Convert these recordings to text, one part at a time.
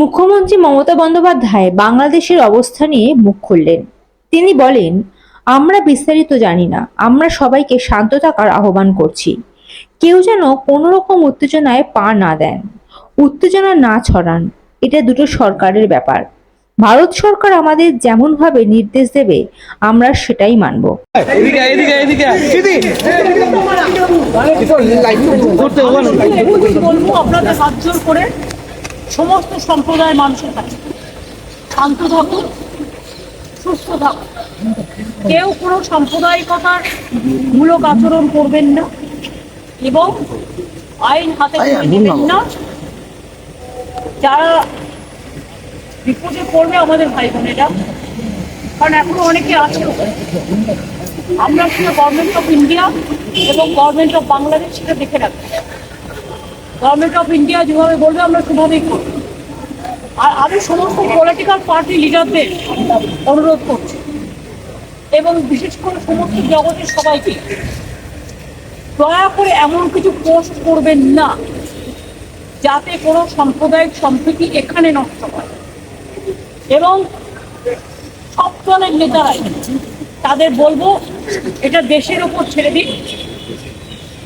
মুখ্যমন্ত্রী মমতা বন্দ্যোপাধ্যায় বাংলাদেশের অবস্থা নিয়ে মুখ খুললেন। তিনি বলেন আমরা বিস্তারিত জানি না। আমরা সবাইকে শান্ত থাকার আহ্বান করছি। কেউ যেন কোনো রকম উত্তেজনায় পা না দেন। উত্তেজনা না ছড়ান। এটা দুটো সরকারের ব্যাপার। ভারত সরকার আমাদের যেমনভাবে নির্দেশ দেবে আমরা সেটাই মানব। আপনাদের করে সমস্ত সম্প্রদায়ের মানুষের কাছে। শান্ত থাকুন সুস্থ থাকুন কেউ কোনো সাম্প্রদায়িকতার মূলক আচরণ করবেন না এবং আইন হাতে নেবেন না যারা বিপদে পড়বে আমাদের ভাই বোনেরা কারণ এখনও অনেকে আছে। আমরা সেটা গভর্নমেন্ট অফ ইন্ডিয়া এবং গভর্নমেন্ট অফ বাংলাদেশ সেটা দেখে রাখব। গভর্নমেন্ট অফ ইন্ডিয়া যেভাবে বলবে, আমরা সেভাবেই করব। আর আমি সমস্ত পলিটিক্যাল পার্টি লিডারদের অনুরোধ করছি। এবং বিশেষ করে সমস্ত জগতের সবাইকে, দয়া করে এমন কিছু পোস্ট করবেন না, যাতে কোনো সাম্প্রদায়িক সম্প্রীতি এখানে নষ্ট হয়। এবং সব দলের নেতারাই তাদের বলব, এটা দেশের ওপর ছেড়ে দিন।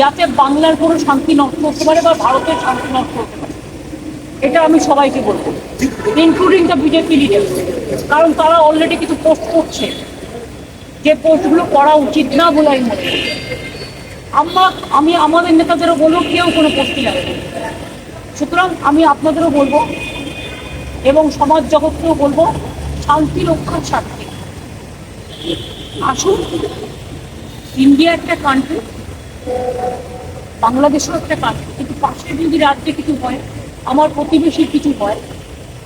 যাতে বাংলার কোনো শান্তি নষ্ট হতে পারে বা ভারতের শান্তি নষ্ট হতে পারে। এটা আমি সবাইকে বলব ইনক্লুডিং দ্য বিজেপি লিডার কারণ তারা অলরেডি কিছু পোস্ট করছে। যে পোস্টগুলো করা উচিত না বলে আমি মনে আমরা, আমি আমাদের নেতাদেরও বলব, কেউ কোনো পোস্টই না। সুতরাং আমি আপনাদেরও বলব এবং সমাজ জগৎকেও বলব, শান্তি রক্ষার স্বার্থে। আসুন ইন্ডিয়া একটা কান্ট্রি বাংলাদেশও একটা কাজ কিন্তু পাশের যদি রাজ্যে কিছু হয় আমার প্রতিবেশীর কিছু হয়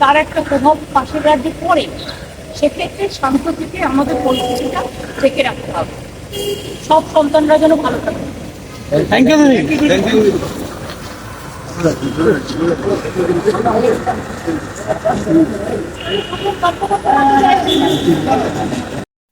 তার একটা প্রভাব পাশের রাজ্যে পড়ে সেক্ষেত্রে শান্ত থেকে আমাদের পরিস্থিতিটা দেখে রাখতে হবে সব সন্তানরা যেন ভালো থাকে thank you